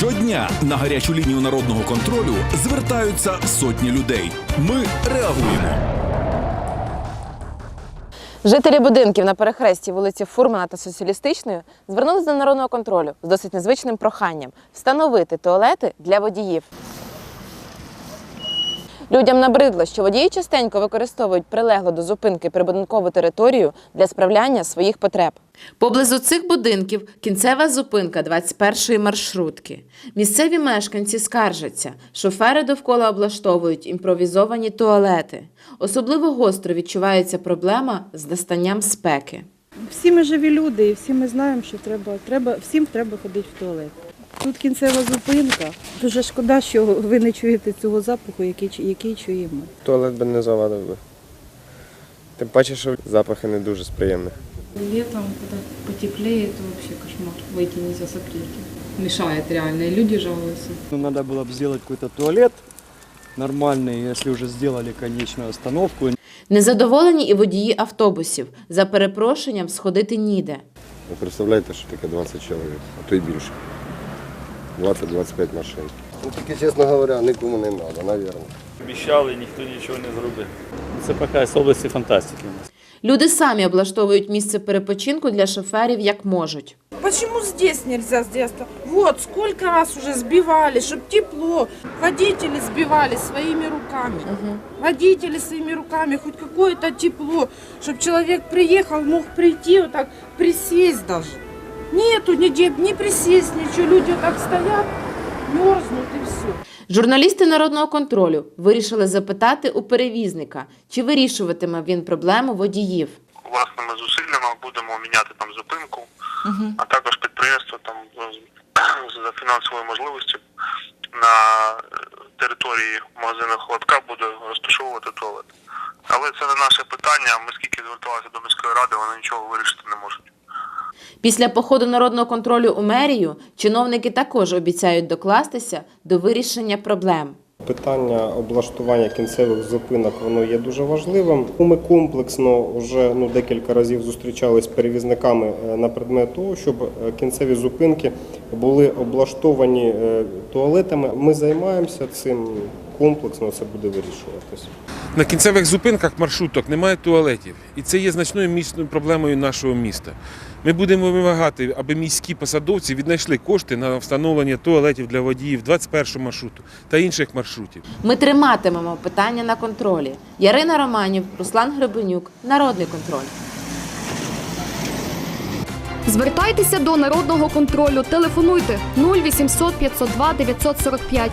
Щодня на гарячу лінію народного контролю звертаються сотні людей. Ми реагуємо. Жителі будинків на перехресті вулиці Фурмана та Соціалістичної звернулися до народного контролю з досить незвичним проханням встановити туалети для водіїв. Людям набридло, що водії частенько використовують прилеглу до зупинки прибудинкову територію для справляння своїх потреб. Поблизу цих будинків кінцева зупинка 21-ї маршрутки. Місцеві мешканці скаржаться, шофери довкола облаштовують імпровізовані туалети. Особливо гостро відчувається проблема з настанням спеки. Всі ми живі люди, і всі ми знаємо, що треба, треба всім треба ходити в туалет. Тут кінцева зупинка. Дуже шкода, що ви не чуєте цього запаху, який, чу- який чуємо. Туалет би не завадив би. Тим паче, що запахи не дуже приємні. Летом, когда потеплеет, вообще кошмар. Выйти нельзя с аптеки. Мешает реально, и люди жалуются. Ну, надо было бы сделать какой-то туалет нормальный, если уже сделали конечную остановку. Незадоволені і водії автобусів. За перепрошенням сходити ніде. Ви представляєте, що таке 20 чоловік, а то й більше. 20-25 машин. Ну тільки, чесно говоря, нікому не треба, мабуть. Обіщали, ніхто нічого не зробив. Це поки з області фантастики. Люди самі облаштовують місце перепочинку для шоферів як можуть. Почему здесь нельзя здесь? Вот, сколько раз уже сбивали, чтобы тепло. Водители сбивали своими руками. Водители своими руками, хоть какое-то тепло. Чтобы человек приехал, мог прийти, вот так присесть даже. Нету нигде, не присесть, ничего. Люди так стоят, мерзнут и все. Журналісти народного контролю вирішили запитати у перевізника, чи вирішуватиме він проблему водіїв. власними зусиллями будемо міняти там зупинку, а також підприємство там за фінансовою можливістю на території магазину Холодка буде розташовувати туалет. Але це не наше питання. Ми скільки зверталися до міської ради, вони нічого вирішити не можуть. Після походу народного контролю у мерію чиновники також обіцяють докластися до вирішення проблем. Питання облаштування кінцевих зупинок воно є дуже важливим. Ми комплексно вже ну декілька разів зустрічались з перевізниками е, на предмет того, щоб е, кінцеві зупинки були облаштовані е, туалетами. Ми займаємося цим комплексно. Це буде вирішуватися. На кінцевих зупинках маршруток немає туалетів, і це є значною місною проблемою нашого міста. Ми будемо вимагати, аби міські посадовці віднайшли кошти на встановлення туалетів для водіїв 21 маршруту та інших маршрутів. Ми триматимемо питання на контролі. Ярина Романів, Руслан Гребенюк, Народний контроль. Звертайтеся до народного контролю. Телефонуйте 0800 502 945